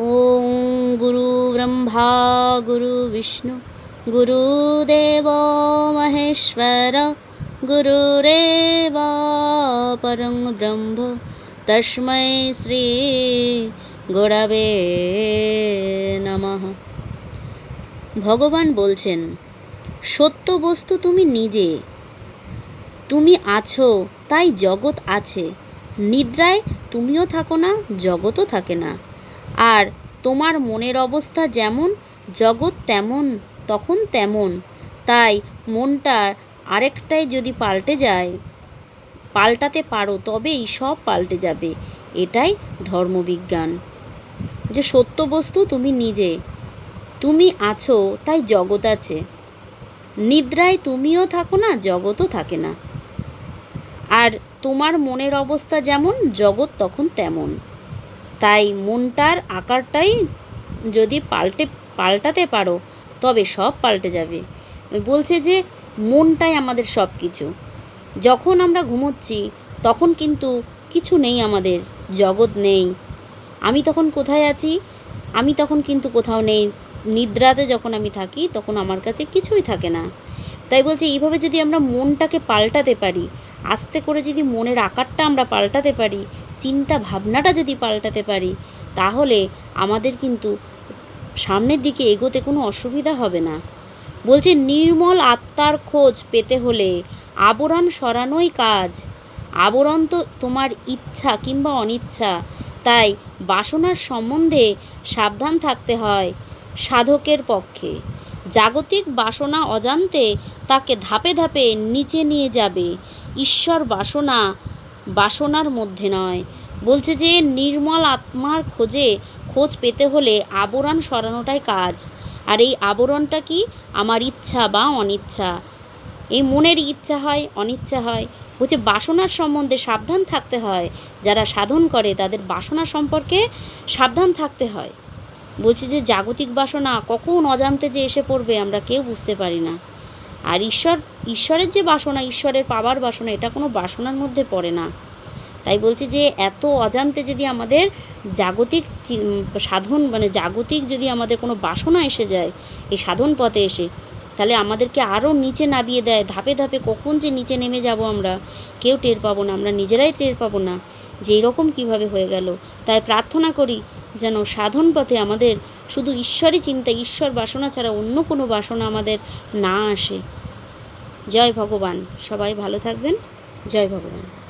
ॐ गुरुब्रह्मा गुरुविष्णु गुरुदेव महेश्वर गुरुरेव परं ब्रह्म তস্মৈ শ্রী গোড়াবে নমঃ ভগবান বলছেন সত্য বস্তু তুমি নিজে তুমি আছো তাই জগৎ আছে নিদ্রায় তুমিও থাকো না জগৎও থাকে না আর তোমার মনের অবস্থা যেমন, জগৎ তেমন, তখন তেমন। তাই মনটা আরেকটাই যদি পাল্টে যায়, পাল্টাতে পারো, তবেই সব পাল্টে যাবে। এটাই ধর্মবিজ্ঞান। যে সত্য বস্তু তুমি নিজে, তুমি আছো, তাই জগৎ আছে। নিদ্রায় তুমিও থাকো না, জগৎও থাকে না। আর তোমার মনের অবস্থা যেমন, জগৎ তখন তেমন। তাই মনটার আকারটাই যদি পাল্টে, পাল্টাতে পারো, তবে সব পাল্টে যাবে। বলছে যে, মনটাই আমাদের সব কিছু যখন আমরা ঘুমোচ্ছি, তখন কিন্তু কিছু নেই আমাদের, জগৎ নেই। আমি তখন কোথায় আছি? আমি তখন কিন্তু কোথাও নেই। নিদ্রাতে যখন আমি থাকি, তখন আমার কাছে কিছুই থাকে না। তাই বলছে, এইভাবে যদি আমরা মনটাকে পাল্টাতে পারি, আস্তে করে যদি মনের আকারটা আমরা পাল্টাতে পারি, চিন্তা ভাবনাটা যদি পাল্টাতে পারি, তাহলে আমাদের কিন্তু সামনের দিকে এগোতে কোনো অসুবিধা হবে না। বলছে, নির্মল আত্মার খোঁজ পেতে হলে আবরণ সরানোই কাজ। আবরণ তো তোমার ইচ্ছা কিংবা অনিচ্ছা, তাই বাসনার সম্বন্ধে সাবধান থাকতে হয় সাধকের পক্ষে। জাগতিক বাসনা অজান্তে তাকে ধাপে ধাপে নিচে নিয়ে যাবে। ঈশ্বর বাসনা, বাসনার মধ্যে নয়। বলছে যে, নির্মল আত্মার খোঁজে খোঁজ পেতে হলে আবরণ সরানোটাই কাজ। আর এই আবরণটা কি? আমার ইচ্ছা বা অনিচ্ছা। এই মনের ইচ্ছা হয়, অনিচ্ছা হয়। বলছে, বাসনার সম্বন্ধে সাবধান থাকতে হয়। যারা সাধন করে তাদের বাসনা সম্পর্কে সাবধান থাকতে হয়। বলছে যে জাগতিক বাসনা, কখন অজান্তে যে এসে পড়বে আমরা কেউ বুঝতে পারি না। আর ঈশ্বর, ঈশ্বরের যে বাসনা, ঈশ্বরের পাবার বাসনা, এটা কোনো বাসনার মধ্যে পড়ে না। তাই বলছে যে এত অজান্তে যদি আমাদের জাগতিক সাধন মানে জাগতিক যদি আমাদের কোনো বাসনা এসে যায়, এই সাধন পথে এসে, তাহলে আমাদেরকে আরও নিচে নামিয়ে দেয়। ধাপে ধাপে কখন যে নিচে নেমে যাব আমরা, কেউ টের পাবো না, আমরা নিজেরাই টের পাবো না যে এরকম কীভাবে হয়ে গেল। তাই প্রার্থনা করি যেন সাধন পথে আমাদের শুধু ঈশ্বরই চিন্তা, ঈশ্বর বাসনা ছাড়া অন্য কোনো বাসনা আমাদের না আসে। জয় ভগবান। সবাই ভালো থাকবেন। জয় ভগবান।